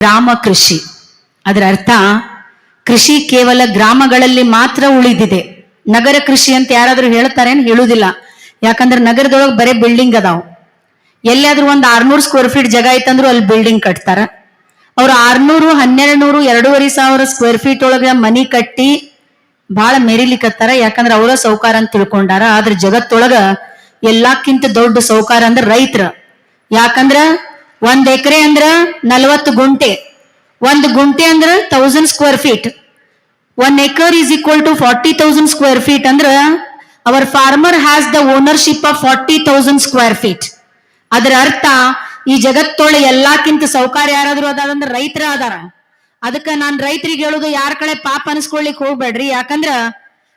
ಗ್ರಾಮ ಕೃಷಿ. ಅದರ ಅರ್ಥ, ಕೃಷಿ ಕೇವಲ ಗ್ರಾಮಗಳಲ್ಲಿ ಮಾತ್ರ ಉಳಿದಿದೆ. ನಗರ ಕೃಷಿ ಅಂತ ಯಾರಾದ್ರೂ ಹೇಳ್ತಾರೇನು ಹೇಳುದಿಲ್ಲ. ಯಾಕಂದ್ರೆ ನಗರದೊಳಗೆ ಬರೀ ಬಿಲ್ಡಿಂಗ್ ಅದಾವ್. ಎಲ್ಲಿಯಾದ್ರೂ ಒಂದು ಆರ್ನೂರು ಸ್ಕ್ವೇರ್ ಫೀಟ್ ಜಾಗ ಐತಂದ್ರು ಅಲ್ಲಿ ಬಿಲ್ಡಿಂಗ್ ಕಟ್ತಾರ. ಅವ್ರು ಆರ್ನೂರು ಹನ್ನೆರಡು ನೂರು ಎರಡೂವರೆ ಸಾವಿರ ಸ್ಕ್ವೇರ್ ಫೀಟ್ ಒಳಗೆ ಮನಿ ಕಟ್ಟಿ ಬಹಳ ಮೆರಿಲಿಕ್ಕತ್ತಾರ ಯಾಕಂದ್ರೆ ಅವರ ಸೌಕಾರ ಅಂತ ತಿಳ್ಕೊಂಡಾರ. ಆದ್ರೆ ಜಗತ್ತೊಳಗ ಎಲ್ಲಕ್ಕಿಂತ ದೊಡ್ಡ ಸೌಕಾರ ಅಂದ್ರ ರೈತರ. ಯಾಕಂದ್ರ ಒಂದ್ ಎಕರೆ ಅಂದ್ರ ನಲವತ್ತು ಗುಂಟೆ. ಒಂದು ಗುಂಟೆ ಅಂದ್ರ thousand square feet one acre is equal to forty thousand square feet ಅಂದ್ರ our farmer has the ownership of forty thousand square feet ಅದರ ಅರ್ಥ ಈ ಜಗತ್ತೊಳ ಎಲ್ಲಾಕ್ಕಿಂತ ಸೌಕಾರ ಯಾರಾದ್ರೂ ಅದಾರಂದ್ರ ರೈತರ ಅದಾರ. ಅದಕ್ಕ ನಾನ್ ರೈತರಿಗೆ ಹೇಳುದು ಯಾರ ಕಡೆ ಪಾಪ ಅನ್ಸ್ಕೊಳ್ಲಿಕ್ಕೆ ಹೋಗ್ಬೇಡ್ರಿ. ಯಾಕಂದ್ರ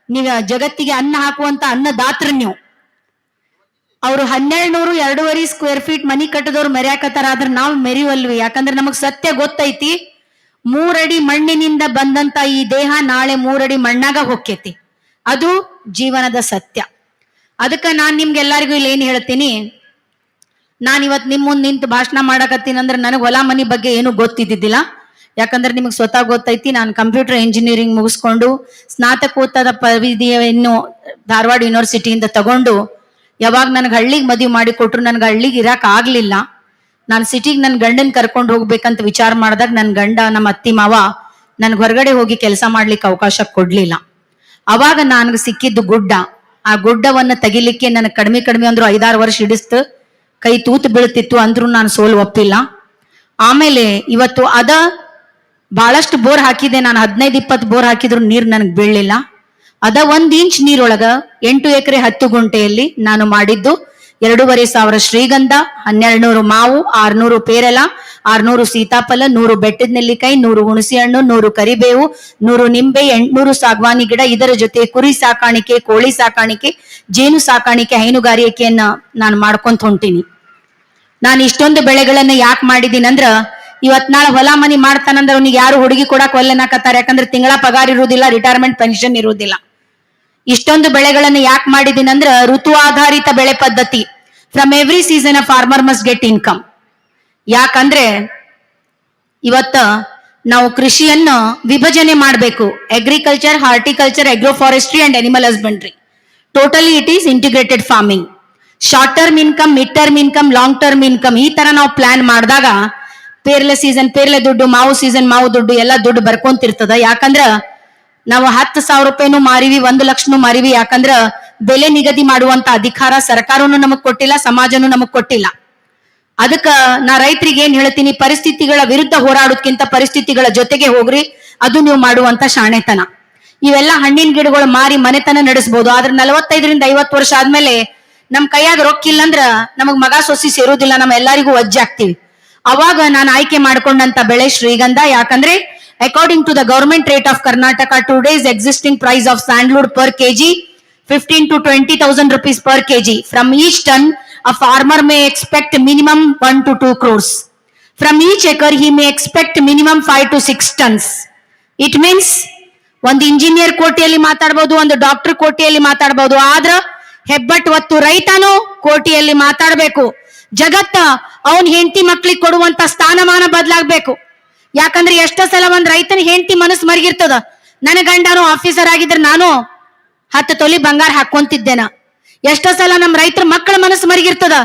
ನೀವ ಜಗತ್ತಿಗೆ ಅನ್ನ ಹಾಕುವಂತ ಅನ್ನದಾತ್ರ ನೀವು. ಅವ್ರು ಹನ್ನೆರಡು ನೂರು ಎರಡೂವರೆ ಸ್ಕ್ವೇರ್ ಫೀಟ್ ಮನಿ ಕಟ್ಟದವ್ರು ಮೆರ್ಯಾಕತ್ತಾರ, ಆದ್ರೆ ನಾವು ಮೆರಿವಲ್ವಿ. ಯಾಕಂದ್ರೆ ನಮಗ್ ಸತ್ಯ ಗೊತ್ತೈತಿ, ಮೂರಡಿ ಮಣ್ಣಿನಿಂದ ಬಂದಂತ ಈ ದೇಹ ನಾಳೆ ಮೂರಡಿ ಮಣ್ಣಾಗ ಹೊಕ್ಕೇತಿ. ಅದು ಜೀವನದ ಸತ್ಯ. ಅದಕ್ಕ ನಾನ್ ನಿಮ್ಗೆಲ್ಲರಿಗೂ ಇಲ್ಲಿ ಏನ್ ಹೇಳ್ತೀನಿ ನಾನು ಇವತ್ ನಿಮ್ ಮುಂದೆ ನಿಂತು ಭಾಷಣ ಮಾಡಕತ್ತೀನಿ ಅಂದ್ರೆ ನನಗೆ ಹೊಲ ಮನಿ ಬಗ್ಗೆ ಏನು ಗೊತ್ತಿದ್ದಿದ್ದಿಲ್ಲ. ಯಾಕಂದ್ರೆ ನಿಮಗೆ ಸ್ವತಃ ಗೊತ್ತೈತಿ, ನಾನು ಕಂಪ್ಯೂಟರ್ ಇಂಜಿನಿಯರಿಂಗ್ ಮುಗಿಸ್ಕೊಂಡು ಸ್ನಾತಕೋತ್ತರ ಪದವಿಯನ್ನು ಧಾರವಾಡ ಯೂನಿವರ್ಸಿಟಿಯಿಂದ ತಗೊಂಡು ಯಾವಾಗ ನನಗೆ ಹಳ್ಳಿಗೆ ಮದುವೆ ಮಾಡಿ ಕೊಟ್ರು ನನಗೆ ಹಳ್ಳಿಗೆ ಇರಕ್ ಆಗ್ಲಿಲ್ಲ. ನಾನು ಸಿಟಿಗೆ ನನ್ನ ಗಂಡನ್ ಕರ್ಕೊಂಡು ಹೋಗ್ಬೇಕಂತ ವಿಚಾರ ಮಾಡಿದಾಗ ನನ್ನ ಗಂಡ ನಮ್ಮ ಅತ್ತಿ ಮಾವ ನನ್ಗೆ ಹೊರಗಡೆ ಹೋಗಿ ಕೆಲಸ ಮಾಡ್ಲಿಕ್ಕೆ ಅವಕಾಶ ಕೊಡ್ಲಿಲ್ಲ. ಅವಾಗ ನನಗೆ ಸಿಕ್ಕಿದ್ದು ಗುಡ್ಡ. ಆ ಗುಡ್ಡವನ್ನ ತೆಗಿಲಿಕ್ಕೆ ನನಗೆ ಕಡಿಮೆ ಕಡಿಮೆ ಅಂದ್ರು ಐದಾರು ವರ್ಷ ಹಿಡಿಸ್ತು. ಕೈ ತೂತು ಬೀಳ್ತಿತ್ತು ಅಂದ್ರೂ ನಾನು ಸೋಲು ಒಪ್ಪಿಲ್ಲ. ಆಮೇಲೆ ಇವತ್ತು ಅದ ಬಹಳಷ್ಟು ಬೋರ್ ಹಾಕಿದೆ. ನಾನು ಹದಿನೈದು, ಇಪ್ಪತ್ತು ಬೋರ್ ಹಾಕಿದ್ರು ನೀರು ನನಗೆ ಬೀಳಲಿಲ್ಲ. ಅದ ಒಂದ್ ಇಂಚ್ ನೀರೊಳಗ ಎಂಟು ಎಕರೆ ಹತ್ತು ಗುಂಟೆಯಲ್ಲಿ ನಾನು ಮಾಡಿದ್ದು ಎರಡೂವರೆ ಸಾವಿರ ಶ್ರೀಗಂಧ ಹನ್ನೆರಡು ನೂರು ಮಾವು, ಆರ್ನೂರು ಪೇರಲ, ಆರ್ನೂರು ಸೀತಾಫಲ, ನೂರು ಬೆಟ್ಟದ ನೆಲ್ಲಿಕಾಯಿ, ನೂರು ಹುಣಸೆ ಹಣ್ಣು ನೂರು ಕರಿಬೇವು, ನೂರು ನಿಂಬೆ, ಎಂಟ್ನೂರು ಸಾಗವಾನಿ ಗಿಡ, ಇದರ ಜೊತೆ ಕುರಿ ಸಾಕಾಣಿಕೆ, ಕೋಳಿ ಸಾಕಾಣಿಕೆ, ಜೇನು ಸಾಕಾಣಿಕೆ, ಹೈನುಗಾರಿಕೆಯನ್ನ ನಾನು ಮಾಡ್ಕೊಂತ ಹೊಂಟೀನಿ. ನಾನು ಇಷ್ಟೊಂದು ಬೆಳೆಗಳನ್ನ ಯಾಕೆ ಮಾಡಿದೀನಿ ಅಂದ್ರ ಇವತ್ ನಾಳೆ ಹೊಲ ಮನಿ ಮಾಡ್ತಾನಂದ್ರ ಅವ್ನಿಗೆ ಯಾರು ಹುಡುಗಿ ಕೊಡಕ್ ಒಲ್ಲೆನಾಕತ್ತಾರೆ? ಯಾಕಂದ್ರೆ ತಿಂಗಳ ಪಗಾರ ಇರುವುದಿಲ್ಲ ರಿಟೈರ್ಮೆಂಟ್ ಪೆನ್ಷನ್ ಇರುವುದಿಲ್ಲ ಇಷ್ಟೊಂದು ಬೆಳೆಗಳನ್ನ ಯಾಕೆ ಮಾಡಿದೀನಿ ಅಂದ್ರ ಋತು ಆಧಾರಿತ ಬೆಳೆ ಪದ್ಧತಿ. From every season a farmer must get income ಯಾಕಂದ್ರೆ ಇವತ್ತ ನಾವು ಕೃಷಿಯನ್ನ ವಿಭಜನೆ ಮಾಡಬೇಕು. Agriculture horticulture agro forestry and animal husbandry totally it is integrated farming short term income mid term income long term income ಈ ತರ ನಾವು ಪ್ಲಾನ್ ಮಾಡಿದಾಗ, ಪೇರ್ಲೆ ಸೀಸನ್ ಪೇರ್ಲೆ ದುಡ್ಡು, ಮಾವು ಸೀಸನ್ ಮಾವು ದುಡ್ಡು, ಎಲ್ಲ ದುಡ್ಡು ಬರ್ಕೊಂತಿರ್ತದ. ಯಾಕಂದ್ರ ನಾವು ಹತ್ತು ಸಾವಿರ ರೂಪಾಯಿನೂ ಮಾರಿವಿ, ಒಂದು ಲಕ್ಷನು ಮಾರಿವಿ. ಯಾಕಂದ್ರ ಬೆಲೆ ನಿಗದಿ ಮಾಡುವಂತ ಅಧಿಕಾರ ಸರ್ಕಾರನು ನಮಗ್ ಕೊಟ್ಟಿಲ್ಲ, ಸಮಾಜನು ನಮಗ್ ಕೊಟ್ಟಿಲ್ಲ. ಅದಕ್ಕ ನಾ ರೈತರಿಗೆ ಏನ್ ಹೇಳ್ತೀನಿ, ಪರಿಸ್ಥಿತಿಗಳ ವಿರುದ್ಧ ಹೋರಾಡೋದ್ಕಿಂತ ಪರಿಸ್ಥಿತಿಗಳ ಜೊತೆಗೆ ಹೋಗ್ರಿ. ಅದು ನೀವು ಮಾಡುವಂತ ಶಾಣೆತನ. ಇವೆಲ್ಲ ಹಣ್ಣಿನ ಗಿಡಗಳು ಮಾರಿ ಮನೆತನ ನಡೆಸಬಹುದು ಆದ್ರೆ ನಲವತ್ತೈದರಿಂದ ಐವತ್ತು ವರ್ಷ ಆದ್ಮೇಲೆ ನಮ್ ಕೈಯಾಗ ರೊಕ್ಕ ಇಲ್ಲಂದ್ರ ನಮಗ್ ಮಗ ಸೊಸಿ ಸೇರೋದಿಲ್ಲ ನಮ್ಮ ಎಲ್ಲರಿಗೂ ವಜ್ಜೆ ಆಗ್ತೀವಿ. ಅವಾಗ ನಾನು ಆಯ್ಕೆ ಮಾಡ್ಕೊಂಡಂತ ಬೆಳೆ ಶ್ರೀಗಂಧ. ಯಾಕಂದ್ರೆ the government rate of Karnataka today existing price of sandalwood per KG fifteen to twenty thousand rupees per KG from each ton a farmer may expect minimum one to two crores from each acre he may expect minimum five to six tons it means ಒಂದು engineer ಕೋಟಿಯಲ್ಲಿ ಮಾತಾಡ್ಬೋದು, ಒಂದು doctor ಕೋಟಿಯಲ್ಲಿ ಮಾತಾಡ್ಬೋದು, ಆದ್ರ ಹೆಬ್ಬಟ್ ಹೊತ್ತು ರೈತನು ಕೋಟಿಯಲ್ಲಿ ಮಾತಾಡ್ಬೇಕು. ಜಗತ್ತ ಅವನ್ ಹೆಂಡತಿ ಮಕ್ಳಿಗೆ ಕೊಡುವಂತ ಸ್ಥಾನಮಾನ ಬದಲಾಗ್ಬೇಕು. ಯಾಕಂದ್ರೆ ಎಷ್ಟೋ ಸಲ ಒಂದ್ ರೈತನ ಹೆಂಡತಿ ಮನಸ್ಸು ಮರಗಿರ್ತದ? ನನ್ನ ಗಂಡನು ಆಫೀಸರ್ ಆಗಿದ್ರೆ ನಾನು ಹತ್ತು ತೊಲಿ ಬಂಗಾರ ಹಾಕೊಂತಿದ್ದೇನ ಎಷ್ಟೋ ಸಲ ನಮ್ ರೈತರ ಮಕ್ಕಳ ಮನಸ್ಸು ಮರಗಿರ್ತದ?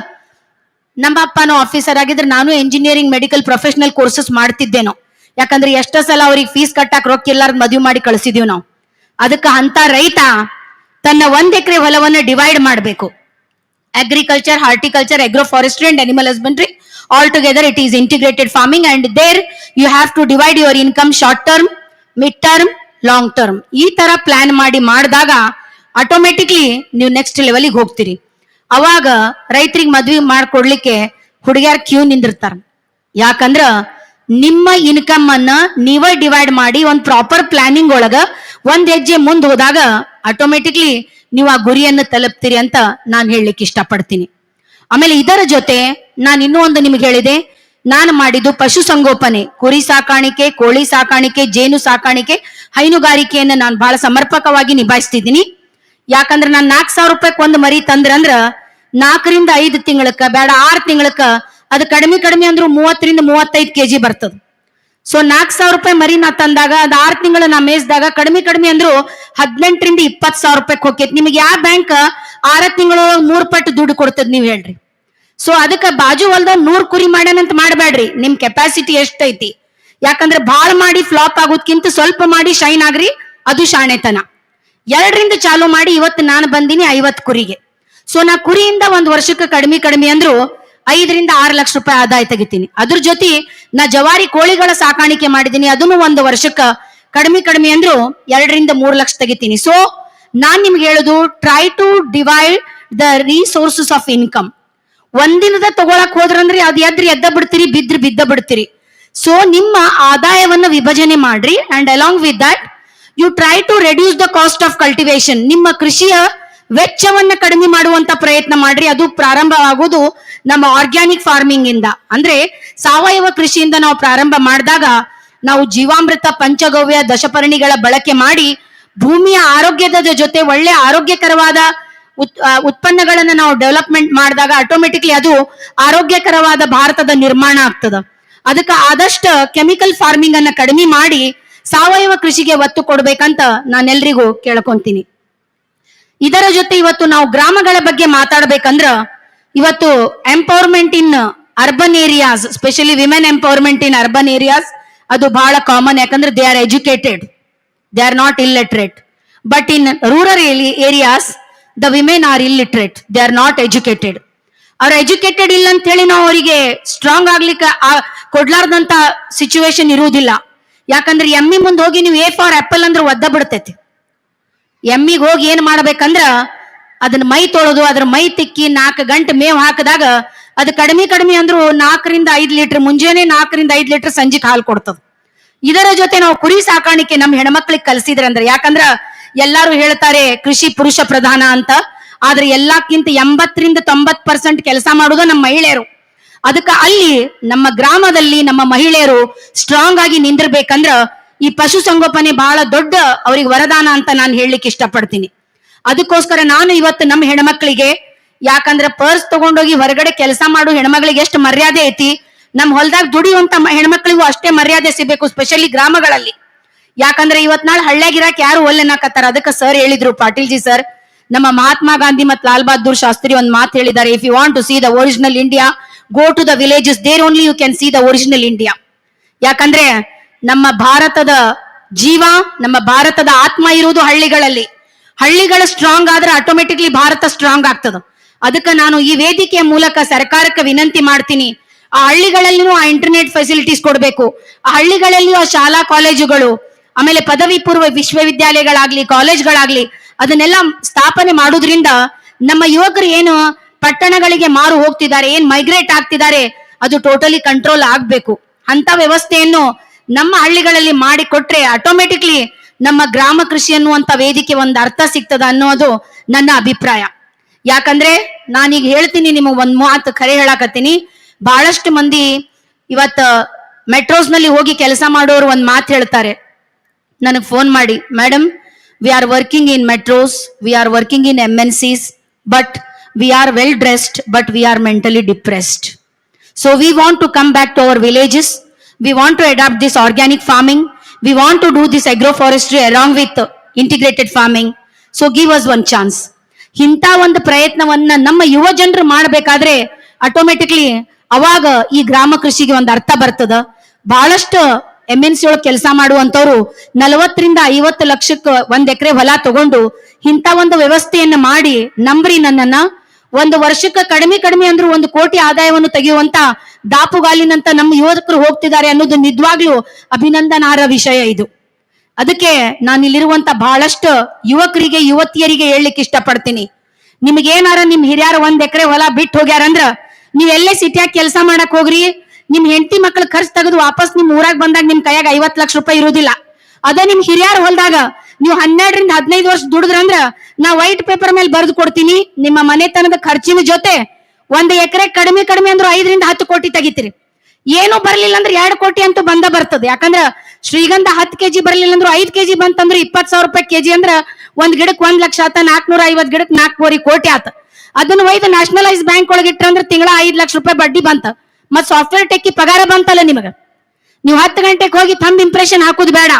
ನಮ್ಮ ಅಪ್ಪನೂ ಆಫೀಸರ್ ಆಗಿದ್ರೆ ನಾನು ಎಂಜಿನಿಯರಿಂಗ್ ಮೆಡಿಕಲ್ ಪ್ರೊಫೆಷನಲ್ ಕೋರ್ಸಸ್ ಮಾಡ್ತಿದ್ದೇನೋ. ಯಾಕಂದ್ರೆ ಎಷ್ಟೋ ಸಲ ಅವ್ರಿಗೆ ಫೀಸ್ ಕಟ್ಟಾಕ್ ರೊಕ್ಕ ಎಲ್ಲಾರು ಮದುವೆ ಮಾಡಿ ಕಳಿಸಿದೀವಿ ನಾವು. ಅದಕ್ಕೆ ಅಂತ ರೈತ ತನ್ನ ಒಂದ್ ಎಕರೆ ಹೊಲವನ್ನ ಡಿವೈಡ್ ಮಾಡಬೇಕು. Agriculture horticulture agro forestry and animal husbandry. Altogether, it is integrated farming and there you have to divide your income short term, mid term, long term ಈ ತರ ಪ್ಲಾನ್ ಮಾಡಿ ಮಾಡಿದಾಗ ಆಟೋಮೆಟಿಕ್ಲಿ ನೀವು ನೆಕ್ಸ್ಟ್ ಲೆವೆಲಿಗೆ ಹೋಗ್ತೀರಿ. ಅವಾಗ ರೈತರಿಗೆ ಮದ್ವೆ ಮಾಡ್ಕೊಡ್ಲಿಕ್ಕೆ ಹುಡುಗಿಯರ್ ಕ್ಯೂ ನಿಂದಿರ್ತಾರ. ಯಾಕಂದ್ರ ನಿಮ್ಮ ಇನ್ಕಮ್ ಅನ್ನ ನೀವೇ ಡಿವೈಡ್ ಮಾಡಿ ಒಂದ್ ಪ್ರಾಪರ್ ಪ್ಲಾನಿಂಗ್ ಒಳಗ ಒಂದ್ ಹೆಜ್ಜೆ ಮುಂದ್ ಹೋದಾಗ ಆಟೋಮೆಟಿಕ್ಲಿ ನೀವು ಆ ಗುರಿಯನ್ನು ತಲುಪ್ತೀರಿ ಅಂತ ನಾನು ಹೇಳಲಿಕ್ಕೆ ಇಷ್ಟಪಡ್ತೀನಿ. ಆಮೇಲೆ ಇದರ ಜೊತೆ ನಾನು ಇನ್ನೂ ಒಂದು ನಿಮ್ಗೆ ಹೇಳಿದೆ. ನಾನು ಮಾಡಿದ್ದು ಪಶು ಸಂಗೋಪನೆ. ಕುರಿ ಸಾಕಾಣಿಕೆ, ಕೋಳಿ ಸಾಕಾಣಿಕೆ, ಜೇನು ಸಾಕಾಣಿಕೆ, ಹೈನುಗಾರಿಕೆಯನ್ನ ನಾನು ಬಹಳ ಸಮರ್ಪಕವಾಗಿ ನಿಭಾಯಿಸ್ತಿದ್ದೀನಿ. ಯಾಕಂದ್ರೆ ನಾನು ನಾಲ್ಕು ಸಾವಿರ ರೂಪಾಯಿಗೆ ಒಂದು ಮರಿ ತಂದ್ರಂದ್ರ ನಾಲ್ಕರಿಂದ ಐದು ತಿಂಗಳಕ್ಕ ಬೇಡ ಆರು ತಿಂಗಳಕ್ಕ ಅದು ಕಡಿಮೆ ಕಡಿಮೆ ಅಂದ್ರೂ ಮೂವತ್ತರಿಂದ ಮೂವತ್ತೈದು ಕೆಜಿ ಬರ್ತದ. ಸೊ ನಾಲ್ಕು ಸಾವಿರ ರೂಪಾಯಿ ಮರಿ ನಾ ತಂದಾಗ ಅದು ಆರು ತಿಂಗಳು ನಾ ಮೇಯಿಸಿದಾಗ ಕಡಿಮೆ ಕಡಿಮೆ ಅಂದ್ರು ಹದಿನೆಂಟರಿಂದ ಇಪ್ಪತ್ತು ಸಾವಿರ ರೂಪಾಯಿ ಹೋಗ್ತೈತಿ ನಿಮಗೆ ಯಾವ ಬ್ಯಾಂಕ್ ಆರ ತಿಂಗಳೊಳಗೆ ಮೂರು ಪಟ್ಟು ದುಡ್ಡು ಕೊಡ್ತದ ನೀವು ಹೇಳ್ರಿ. ಸೊ ಅದಕ್ಕ ಬಾಜು ಹೊಲ್ದಾಗ ನೂರ್ ಕುರಿ ಮಾಡ್ಯಾನಂತ ಮಾಡಬೇಡ್ರಿ ನಿಮ್ ಕೆಪಾಸಿಟಿ ಎಷ್ಟೈತಿ? ಯಾಕಂದ್ರೆ ಬಾಳ್ ಮಾಡಿ ಫ್ಲಾಪ್ ಆಗೋದ್ಕಿಂತ ಸ್ವಲ್ಪ ಮಾಡಿ ಶೈನ್ ಆಗ್ರಿ, ಅದು ಶಾಣೆತನ. ಎರಡರಿಂದ ಚಾಲು ಮಾಡಿ ಇವತ್ತು ನಾನು ಬಂದಿನಿ ಐವತ್ ಕುರಿಗೆ. ಸೊ ನಾ ಕುರಿಯಿಂದ ಒಂದ್ ವರ್ಷಕ್ಕೆ ಕಡಿಮೆ ಕಡಿಮೆ ಅಂದ್ರು ಐದರಿಂದ ಆರು ಲಕ್ಷ ರೂಪಾಯಿ ಆದಾಯ ತೆಗಿತೀನಿ. ಅದ್ರ ಜೊತೆ ನಾ ಜವಾರಿ ಕೋಳಿಗಳ ಸಾಕಾಣಿಕೆ ಮಾಡಿದೀನಿ, ಅದನ್ನು ಒಂದು ವರ್ಷಕ್ಕ ಕಡಿಮೆ ಕಡಿಮೆ ಅಂದ್ರು ಎರಡರಿಂದ ಮೂರು ಲಕ್ಷ ತೆಗಿತೀನಿ. ಸೊ ನಾನ್ ನಿಮ್ಗೆ ಹೇಳುದು try to divide the resources of income ಒಂದಿನದ ತಗೊಳಕ್ ಹೋದ್ರಂದ್ರೆ ಅದ್ ಎದ್ರಿ ಎದ್ದ ಬಿಡ್ತೀರಿ, ಬಿದ್ರಿ ಬಿದ್ದ ಬಿಡ್ತೀರಿ. ಸೊ ನಿಮ್ಮ ಆದಾಯವನ್ನ ವಿಭಜನೆ ಮಾಡ್ರಿ and along with that you try to reduce the cost of cultivation ನಿಮ್ಮ ಕೃಷಿಯ ವೆಚ್ಚವನ್ನ ಕಡಿಮೆ ಮಾಡುವಂತ ಪ್ರಯತ್ನ ಮಾಡ್ರಿ. ಅದು ಪ್ರಾರಂಭವಾಗುವುದು ನಮ್ಮ ಆರ್ಗ್ಯಾನಿಕ್ ಫಾರ್ಮಿಂಗ್ ಇಂದ. ಅಂದ್ರೆ ಸಾವಯವ ಕೃಷಿಯಿಂದ ನಾವು ಪ್ರಾರಂಭ ಮಾಡಿದಾಗ ನಾವು ಜೀವಾಮೃತ, ಪಂಚಗವ್ಯ, ದಶಪರ್ಣಿಗಳ ಬಳಕೆ ಮಾಡಿ ಭೂಮಿಯ ಆರೋಗ್ಯದ ಜೊತೆ ಒಳ್ಳೆ ಆರೋಗ್ಯಕರವಾದ ಉತ್ಪನ್ನಗಳನ್ನ ನಾವು ಡೆವಲಪ್ಮೆಂಟ್ ಮಾಡಿದಾಗ ಆಟೋಮೆಟಿಕ್ಲಿ ಅದು ಆರೋಗ್ಯಕರವಾದ ಭಾರತದ ನಿರ್ಮಾಣ ಆಗ್ತದ. ಅದಕ್ಕೆ ಆದಷ್ಟು ಕೆಮಿಕಲ್ ಫಾರ್ಮಿಂಗ್ ಅನ್ನ ಕಡಿಮೆ ಮಾಡಿ ಸಾವಯವ ಕೃಷಿಗೆ ಒತ್ತು ಕೊಡ್ಬೇಕಂತ ನಾನೆಲ್ರಿಗೂ ಕೇಳ್ಕೊಂತೀನಿ. ಇದರ ಜೊತೆ ಇವತ್ತು ನಾವು ಗ್ರಾಮಗಳ ಬಗ್ಗೆ ಮಾತಾಡ್ಬೇಕಂದ್ರ ಇವತ್ತು empowerment in urban areas specially women empowerment in urban areas ಅದು ಬಹಳ ಕಾಮನ್ ಯಾಕಂದ್ರೆ they are educated they are not illiterate but in rural areas the women are illiterate. They are not educated. ಅವ್ರ ಎಜುಕೇಟೆಡ್ ಇಲ್ಲ ಅಂತ ಹೇಳಿ ನಾವು ಅವರಿಗೆ strong ಆಗ್ಲಿಕ್ಕೆ ಕೊಡ್ಲಾರ್ದಂತ ಸಿಚುವೇಶನ್ ಇರುವುದಿಲ್ಲ. ಯಾಕಂದ್ರೆ ಎಮ್ಮಿ ಮುಂದೆ ಹೋಗಿ ನೀವು ಎ ಫಾರ್ ಆಪಲ್ ಅಂದ್ರೆ ಒದ್ದ ಬಿಡ್ತೈತಿ. ಎಮ್ಮಿಗೆ ಹೋಗಿ ಏನ್ ಮಾಡ್ಬೇಕಂದ್ರ ಅದನ್ನ ಮೈ ತೊಳೆದು ಅದ್ರ ಮೈ ತಿಕ್ಕಿ ನಾಲ್ಕು ಗಂಟೆ ಮೇವ್ ಹಾಕಿದಾಗ ಅದು ಕಡಿಮೆ ಕಡಿಮೆ ಅಂದ್ರು ನಾಲ್ಕರಿಂದ ಐದು ಲೀಟರ್, ಮುಂಜಾನೆ ನಾಲ್ಕರಿಂದ ಐದು ಲೀಟರ್ ಸಂಜೆಗೆ ಹಾಲು ಕೊಡ್ತದ. ಇದರ ಜೊತೆ ನಾವು ಕುರಿ ಸಾಕಾಣಿಕೆ ನಮ್ಮ ಹೆಣ್ಮಕ್ಳಿಗೆ ಕಲಿಸಿದ್ರೆ ಅಂದ್ರೆ ಯಾಕಂದ್ರ ಎಲ್ಲಾರು ಹೇಳ್ತಾರೆ ಕೃಷಿ ಪುರುಷ ಪ್ರಧಾನ ಅಂತ. ಆದ್ರೆ ಎಲ್ಲಕ್ಕಿಂತ ಎಂಬತ್ತರಿಂದ ತೊಂಬತ್ ಪರ್ಸೆಂಟ್ ಕೆಲಸ ಮಾಡೋದು ನಮ್ಮ ಮಹಿಳೆಯರು. ಅದಕ್ಕೆ ಅಲ್ಲಿ ನಮ್ಮ ಗ್ರಾಮದಲ್ಲಿ ನಮ್ಮ ಮಹಿಳೆಯರು ಸ್ಟ್ರಾಂಗ್ ಆಗಿ ನಿಂದಿರ್ಬೇಕಂದ್ರ ಈ ಪಶುಸಂಗೋಪನೆ ಬಹಳ ದೊಡ್ಡ ಅವ್ರಿಗೆ ವರದಾನ ಅಂತ ನಾನು ಹೇಳಲಿಕ್ಕೆ ಇಷ್ಟಪಡ್ತೀನಿ. ಅದಕ್ಕೋಸ್ಕರ ನಾನು ಇವತ್ತು ನಮ್ಮ ಹೆಣ್ಮಕ್ಳಿಗೆ, ಯಾಕಂದ್ರೆ ಪರ್ಸ್ ತಗೊಂಡೋಗಿ ಹೊರಗಡೆ ಕೆಲಸ ಮಾಡೋ ಹೆಣ್ಮಕ್ಳಿಗೆ ಎಷ್ಟು ಮರ್ಯಾದೆ ಐತಿ. ನಮ್ಮ ಹೊಲದಾಗ ದುಡಿಯುವಂತ ಹೆಣ್ಮಕ್ಳಿಗೂ ಅಷ್ಟೇ ಮರ್ಯಾದೆ ಸಿಗ್ಬೇಕು ಸ್ಪೆಷಲಿ ಗ್ರಾಮಗಳಲ್ಲಿ. ಯಾಕಂದ್ರೆ ಇವತ್ ನಾಳೆ ಹಳ್ಳ್ಯಾಗಿರಾಕ್ ಯಾರು ಒಲ್ಲೆನಾಕತ್ತಾರ ಅದಕ್ಕೆ ಸರ್ ಹೇಳಿದ್ರು ಪಾಟೀಲ್ ಜಿ ಸರ್ ನಮ್ಮ ಮಹಾತ್ಮ ಗಾಂಧಿ ಮತ್ತು ಲಾಲ್ ಬಹದ್ದೂರ್ ಶಾಸ್ತ್ರಿ ಒಂದ್ ಮಾತು ಹೇಳಿದ್ದಾರೆ. If you want to see the original India go to the villages there only you can see the original India ಯಾಕಂದ್ರೆ ನಮ್ಮ ಭಾರತದ ಜೀವ, ನಮ್ಮ ಭಾರತದ ಆತ್ಮ ಇರುವುದು ಹಳ್ಳಿಗಳಲ್ಲಿ. ಹಳ್ಳಿಗಳು ಸ್ಟ್ರಾಂಗ್ ಆದ್ರೆ ಆಟೋಮೆಟಿಕ್ಲಿ ಭಾರತ ಸ್ಟ್ರಾಂಗ್ ಆಗ್ತದ. ಅದಕ್ಕೆ ನಾನು ಈ ವೇದಿಕೆಯ ಮೂಲಕ ಸರ್ಕಾರಕ್ಕೆ ವಿನಂತಿ ಮಾಡ್ತೀನಿ. ಆ ಹಳ್ಳಿಗಳಲ್ಲಿಯೂ ಆ ಇಂಟರ್ನೆಟ್ ಫೆಸಿಲಿಟೀಸ್ ಕೊಡಬೇಕು. ಆ ಹಳ್ಳಿಗಳಲ್ಲಿಯೂ ಆ ಶಾಲಾ ಕಾಲೇಜುಗಳು ಆಮೇಲೆ ಪದವಿ ಪೂರ್ವ ವಿಶ್ವವಿದ್ಯಾಲಯಗಳಾಗ್ಲಿ, ಕಾಲೇಜ್ಗಳಾಗ್ಲಿ, ಅದನ್ನೆಲ್ಲ ಸ್ಥಾಪನೆ ಮಾಡೋದ್ರಿಂದ ನಮ್ಮ ಯುವಕರು ಏನು ಪಟ್ಟಣಗಳಿಗೆ ಮಾರು ಹೋಗ್ತಿದ್ದಾರೆ, ಏನ್ ಮೈಗ್ರೇಟ್ ಆಗ್ತಿದ್ದಾರೆ, ಅದು ಟೋಟಲಿ ಕಂಟ್ರೋಲ್ ಆಗ್ಬೇಕು. ಅಂತ ವ್ಯವಸ್ಥೆಯನ್ನು ನಮ್ಮ ಹಳ್ಳಿಗಳಲ್ಲಿ ಮಾಡಿ ಕೊಟ್ರೆ ಆಟೋಮೆಟಿಕ್ಲಿ ನಮ್ಮ ಗ್ರಾಮ ಕೃಷಿ ಅನ್ನುವಂತ ವೇದಿಕೆ ಒಂದು ಅರ್ಥ ಸಿಗ್ತದ ಅನ್ನೋದು ನನ್ನ ಅಭಿಪ್ರಾಯ. ಯಾಕಂದ್ರೆ ನಾನೀಗ ಹೇಳ್ತೀನಿ, ನಿಮಗೆ ಒಂದ್ ಮಾತು ಕರೆ ಹೇಳಾಕತ್ತೀನಿ. ಬಹಳಷ್ಟು ಮಂದಿ ಇವತ್ತ ಮೆಟ್ರೋಸ್ನಲ್ಲಿ ಹೋಗಿ ಕೆಲಸ ಮಾಡೋರು ಒಂದ್ ಮಾತು ಹೇಳ್ತಾರೆ. ನನಗೆ ಫೋನ್ ಮಾಡಿ madam we are working in metros we are working in M N Cs but we are well dressed but we are mentally depressed so we want to come back to our villages we want to adopt this organic farming we want to do this agro forestry along with integrated farming so give us one chance ಇಂಥ ಒಂದು ಪ್ರಯತ್ನವನ್ನ ನಮ್ಮ ಯುವ ಜನರು ಮಾಡಬೇಕಾದ್ರೆ automatically ಅವಾಗ ಈ ಗ್ರಾಮ ಕೃಷಿಗೆ ಒಂದು ಅರ್ಥ ಬರ್ತದ. ಬಹಳಷ್ಟು ಎಂ ಎನ್ ಸಿ ಒಳಗೆ ಕೆಲಸ ಮಾಡುವಂತವ್ರು ನಲವತ್ತರಿಂದ ಐವತ್ತು ಲಕ್ಷಕ್ಕೆ ಒಂದ್ ಎಕರೆ ಹೊಲ ತಗೊಂಡು ಇಂತ ಒಂದು ವ್ಯವಸ್ಥೆಯನ್ನ ಮಾಡಿ ನಂಬ್ರಿ ನನ್ನನ್ನ. ಒಂದು ವರ್ಷಕ್ಕೆ ಕಡಿಮೆ ಕಡಿಮೆ ಅಂದ್ರೂ ಒಂದು ಕೋಟಿ ಆದಾಯವನ್ನು ತೆಗೆಯುವಂತ ದಾಪುಗಾಲಿನಂತ ನಮ್ಮ ಯುವಕರು ಹೋಗ್ತಿದ್ದಾರೆ ಅನ್ನೋದು ನಿಜವಾಗ್ಲೂ ಅಭಿನಂದನಾರ್ಹ ವಿಷಯ ಇದು. ಅದಕ್ಕೆ ನಾನು ಇಲ್ಲಿರುವಂತ ಬಹಳಷ್ಟು ಯುವಕರಿಗೆ, ಯುವತಿಯರಿಗೆ ಹೇಳಲಿಕ್ಕೆ ಇಷ್ಟಪಡ್ತೀನಿ. ನಿಮ್ಗೇನಾರ ನಿಮ್ ಹಿರಿಯರ ಒಂದ್ ಎಕರೆ ಹೊಲ ಬಿಟ್ಟು ಹೋಗ್ಯಾರಂದ್ರ ನೀವ್ ಎಲ್ಲೇ ಸಿಟಿಯಾಗ ಕೆಲಸ ಮಾಡಕ್ ಹೋಗ್ರಿ. ನಿಮ್ ಹೆಂಡತಿ ಮಕ್ಳ ಖರ್ಚು ತೆಗೆದು ವಾಪಸ್ ನಿಮ್ ಊರಾಗ ಬಂದಾಗ ನಿಮ್ ಕೈಯಾಗ ಐವತ್ ಲಕ್ಷ ರೂಪಾಯಿ ಇರುವುದಿಲ್ಲ ಅದೇ ನಿಮ್ ಹಿರಿಯರ್ ಹೊಲದಾಗ ನೀವು ಹನ್ನೆರಡರಿಂದ ಹದಿನೈದು ವರ್ಷ ದುಡಿದ್ರಂದ್ರ ನಾ ವೈಟ್ ಪೇಪರ್ ಮೇಲೆ ಬರೆದು ಕೊಡ್ತೀನಿ. ನಿಮ್ಮ ಮನೆತನದ ಖರ್ಚಿನ ಜೊತೆ ಒಂದ್ ಎಕರೆ ಕಡಿಮೆ ಕಡಿಮೆ ಅಂದ್ರೆ ಐದರಿಂದ ಹತ್ತು ಕೋಟಿ ತೆಗಿತೀರಿ. ಏನು ಬರ್ಲಿಲ್ಲ ಅಂದ್ರೆ ಎರಡು ಕೋಟಿ ಅಂತೂ ಬಂದ ಬರ್ತದೆ. ಯಾಕಂದ್ರ ಶ್ರೀಗಂಧ ಹತ್ತು ಕೆಜಿ ಬರ್ಲಿಲ್ಲ ಅಂದ್ರೆ ಐದ್ ಕೆಜಿ ಬಂತಂದ್ರೆ ಇಪ್ಪತ್ ಸಾವಿರ ರೂಪಾಯಿ ಕೆಜಿ ಅಂದ್ರ ಒಂದ್ ಗಿಡಕ್ ಒಂದ್ ಲಕ್ಷ ಆತ ನಾಲ್ಕನೂರ ಐವತ್ ಗಿಡಕ್ ನಾಲ್ಕೂವರೆ ಕೋಟಿ ಆತ. ಅದನ್ನ ಒಯ್ದು ನ್ಯಾಷನಲೈಸ್ ಬ್ಯಾಂಕ್ ಒಳಗೆ ಅಂದ್ರೆ ತಿಂಗಳ ಐದ್ ಲಕ್ಷ ರೂಪಾಯಿ ಬಡ್ಡಿ ಬಂತ. ಮತ್ ಸಾಫ್ಟ್ವೇರ್ ಟೆಕ್ಕಿ ಪಗಾರ ಬಂತಲ್ಲ ನಿಮಗ? ನೀವು ಹತ್ತು ಗಂಟೆಗೆ ಹೋಗಿ ಥಂಬ್ ಇಂಪ್ರೆಷನ್ ಹಾಕುದು ಬೇಡ.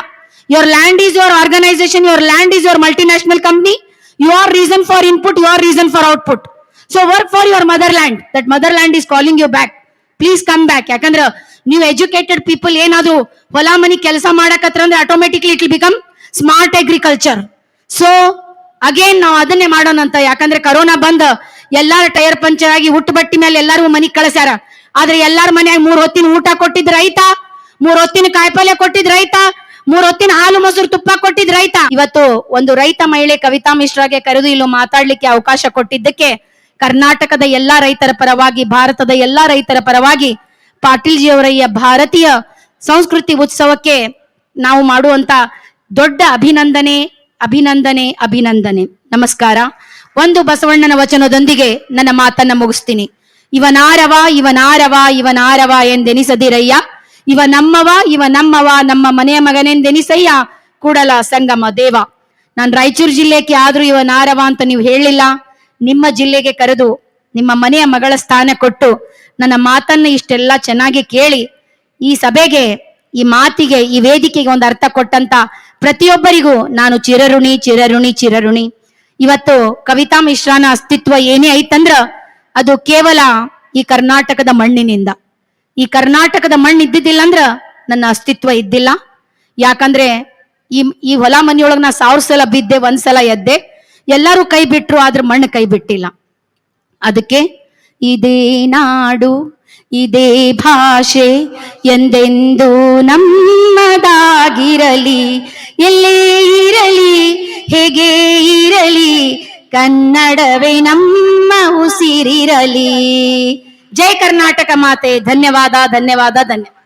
Your land is your organisation your land is your multinational company your reason for input your reason for output so work for your mother land that mother land is calling you back please come back ಯಾಕಂದ್ರೆ ನೀವು educated people ಏನಾದ್ರು ಹೊಲ ಮನಿ ಕೆಲಸ ಮಾಡಕತ್ರ ಅಂದ್ರೆ automatically it become smart agriculture so again ನಾವು ಅದನ್ನೇ ಮಾಡೋಣ ಅಂತ ಯಾಕಂದ್ರೆ ಕರೋನಾ ಬಂದ ಎಲ್ಲಾರ ಟೈರ್ ಪಂಚರ್ ಆಗಿ ಹುಟ್ಟು ಬಟ್ಟಿ ಮೇಲೆ ಎಲ್ಲಾರು ಮನಿಗ್ ಕಳ್ಸ್ಯಾರ. ಆದ್ರೆ ಎಲ್ಲಾರ ಮನ್ಯಾಗ ಮೂರ್ ಹೊತ್ತಿನ ಊಟ ಕೊಟ್ಟಿದ್ ರೈತ, ಮೂರ್ ಹೊತ್ತಿನ ಕಾಯಿಪಲ್ಯ ಕೊಟ್ಟಿದ್ ರೈತ, ಮೂರ್ ಹೊತ್ತಿನ ಹಾಲು ಮೊಸರು ತುಪ್ಪ ಕೊಟ್ಟಿದ್ ರೈತ. ಇವತ್ತು ಒಂದು ರೈತ ಮಹಿಳೆ ಕವಿತಾ ಮಿಶ್ರಾಗೆ ಕರೆದು ಇಲ್ಲೂ ಮಾತಾಡ್ಲಿಕ್ಕೆ ಅವಕಾಶ ಕೊಟ್ಟಿದ್ದಕ್ಕೆ ಕರ್ನಾಟಕದ ಎಲ್ಲಾ ರೈತರ ಪರವಾಗಿ, ಭಾರತದ ಎಲ್ಲಾ ರೈತರ ಪರವಾಗಿ ಪಾಟೀಲ್ ಜಿ ಅವರ ಭಾರತೀಯ ಸಂಸ್ಕೃತಿ ಉತ್ಸವಕ್ಕೆ ನಾವು ಮಾಡುವಂತ ದೊಡ್ಡ ಅಭಿನಂದನೆ ಅಭಿನಂದನೆ ಅಭಿನಂದನೆ. ನಮಸ್ಕಾರ. ಒಂದು ಬಸವಣ್ಣನ ವಚನದೊಂದಿಗೆ ನನ್ನ ಮಾತನ್ನ ಮುಗಿಸ್ತೀನಿ. ಇವನಾರವ ಇವನಾರವ ಇವನಾರವ ಎಂದೆನಿಸದಿರಯ್ಯ. ಇವ ನಮ್ಮವ ಇವ ನಮ್ಮವ, ನಮ್ಮ ಮನೆಯ ಮಗನೆಂದೆನಿಸಯ್ಯ. ಕೂಡಲ ಸಂಗಮ ದೇವ. ನಾನು ರಾಯಚೂರು ಜಿಲ್ಲೆಗೆ ಆದ್ರೂ ಇವ ನಾರವ ಅಂತ ನೀವು ಹೇಳಿಲ್ಲ. ನಿಮ್ಮ ಜಿಲ್ಲೆಗೆ ಕರೆದು, ನಿಮ್ಮ ಮನೆಯ ಮಗಳ ಸ್ಥಾನ ಕೊಟ್ಟು, ನನ್ನ ಮಾತನ್ನ ಇಷ್ಟೆಲ್ಲ ಚೆನ್ನಾಗಿ ಕೇಳಿ, ಈ ಸಭೆಗೆ, ಈ ಮಾತಿಗೆ, ಈ ವೇದಿಕೆಗೆ ಒಂದು ಅರ್ಥ ಕೊಟ್ಟಂತ ಪ್ರತಿಯೊಬ್ಬರಿಗೂ ನಾನು ಚಿರಋಣಿ ಚಿರಋಣಿ ಚಿರಋಣಿ. ಇವತ್ತು ಕವಿತಾ ಮಿಶ್ರಾನ ಅಸ್ತಿತ್ವ ಏನೇ ಐತಂದ್ರ ಅದು ಕೇವಲ ಈ ಕರ್ನಾಟಕದ ಮಣ್ಣಿನಿಂದ. ಈ ಕರ್ನಾಟಕದ ಮಣ್ಣು ಇದ್ದಿದ್ದಿಲ್ಲ ಅಂದ್ರ ನನ್ನ ಅಸ್ತಿತ್ವ ಇದ್ದಿಲ್ಲ. ಯಾಕಂದ್ರೆ ಈ ಈ ಹೊಲ ಮನೆಯೊಳಗೆ ನಾ ಸಾವಿರ ಸಲ ಬಿದ್ದೆ ಒಂದ್ಸಲ ಎದ್ದೆ. ಎಲ್ಲರೂ ಕೈ ಬಿಟ್ರು, ಆದ್ರೆ ಮಣ್ಣು ಕೈ ಬಿಟ್ಟಿಲ್ಲ. ಅದಕ್ಕೆ ಇದೇ ನಾಡು, ಇದೇ ಭಾಷೆ, ಎಂದೆಂದು ನಮ್ಮದಾಗಿರಲಿ, ಎಲ್ಲೇ ಇರಲಿ, ಹೇಗೆ ಇರಲಿ ಕನ್ನಡವೇ ನಮ್ಮ ಉಸಿರಿರಲಿ. ಜೈ ಕರ್ನಾಟಕ ಮಾತೆ. ಧನ್ಯವಾದ ಧನ್ಯವಾದ ಧನ್ಯವಾದ